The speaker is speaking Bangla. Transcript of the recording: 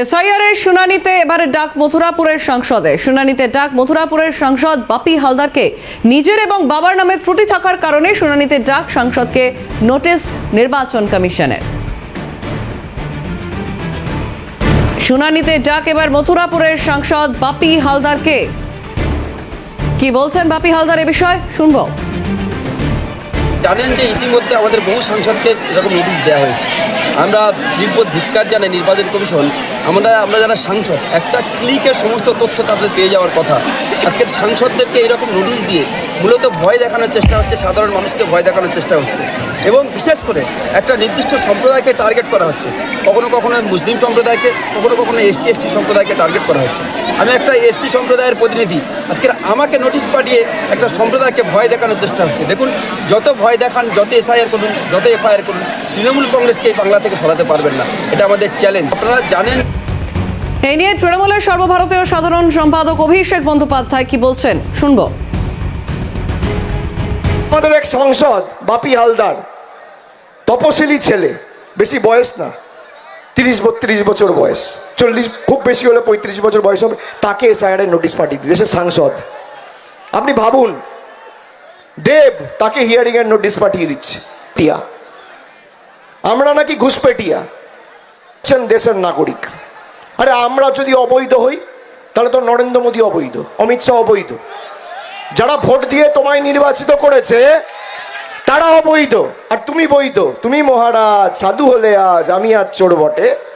এসআইআর এর শুনানিতে এবারে ডাক মথুরাপুরের সংসদে। শুনানিতে ডাক মথুরাপুরের সাংসদ বাপি হালদারকে নিজের এবং বাবার নামে ত্রুটি থাকার কারণে শুনানিতে ডাক সাংসদকে নোটিশ নির্বাচন কমিশনের। শুনানিতে ডাক এবার মথুরাপুরের সাংসদ বাপি হালদারকে। কি বলছেন বাপি হালদার এ বিষয়ে? শুনব। জানেন যে ইতিমধ্যে আমাদের বহু সাংসদকে এরকম নোটিশ দেওয়া হয়েছে। আমরা তীব্র ধিক্কার জানাই নির্বাচন কমিশন, আমরা আমরা যারা সাংসদ, একটা ক্লিকের সমস্ত তথ্য তাদের পেয়ে যাওয়ার কথা। আজকের সাংসদদেরকে এরকম নোটিশ দিয়ে মূলত ভয় দেখানোর চেষ্টা হচ্ছে, সাধারণ মানুষকে ভয় দেখানোর চেষ্টা হচ্ছে। এবং বিশেষ করে একটা নির্দিষ্ট সম্প্রদায়কে টার্গেট করা হচ্ছে। কখনো কখনো মুসলিম সম্প্রদায়কে, কখনো কখনো এসসি, এসটি সম্প্রদায়কে টার্গেট করা হচ্ছে। আমি একটা এসসি সম্প্রদায়ের প্রতিনিধি আজকের আমাকে নোটিশ পাঠিয়ে একটা সম্প্রদায়কে ভয় দেখানোর চেষ্টা হচ্ছে। দেখুন, যত ভয় দেখান, যত এসআইআর করুন, যত এফআইআর করুন তৃণমূল কংগ্রেসকে এই বাংলা থেকে সরাতে পারবেন না। এটা আমাদের চ্যালেঞ্জ আপনারা জানেন? এই নিয়ে তৃণমূলের সর্বভারতীয় সাধারণ সম্পাদক অভিষেক বন্দ্যোপাধ্যায় কি বলছেন? শুনব। আমাদের এক সংসদ বাপি হালদার তপশিলি ছেলে বেশি বয়স না তিরিশ বত্রিশ বছর বয়স চল্লিশ খুব বেশি হলে পঁয়ত্রিশ বছর বয়স হবে তাকে এসআইআরের নোটিশ পাঠিয়ে দিই দেশের সাংসদ। আপনি ভাবুন দেব তাকে হিয়ারিং হিয়ারিংয়ের নোটিশ পাঠিয়ে দিচ্ছে টিয়া। আমরা নাকি ঘুষপেটিয়া। দেশের নাগরিক। আরে আমরা যদি অবৈধ হই, তাহলে তো নরেন্দ্র মোদী অবৈধ, অমিত শাহ অবৈধ। যারা ভোট দিয়ে তোমায় নির্বাচিত করেছে, তারা অবৈধ। আর তুমি বৈধ। তুমি মহারাজ, সাধু হলে আজ, আমি আজ চোর বটে।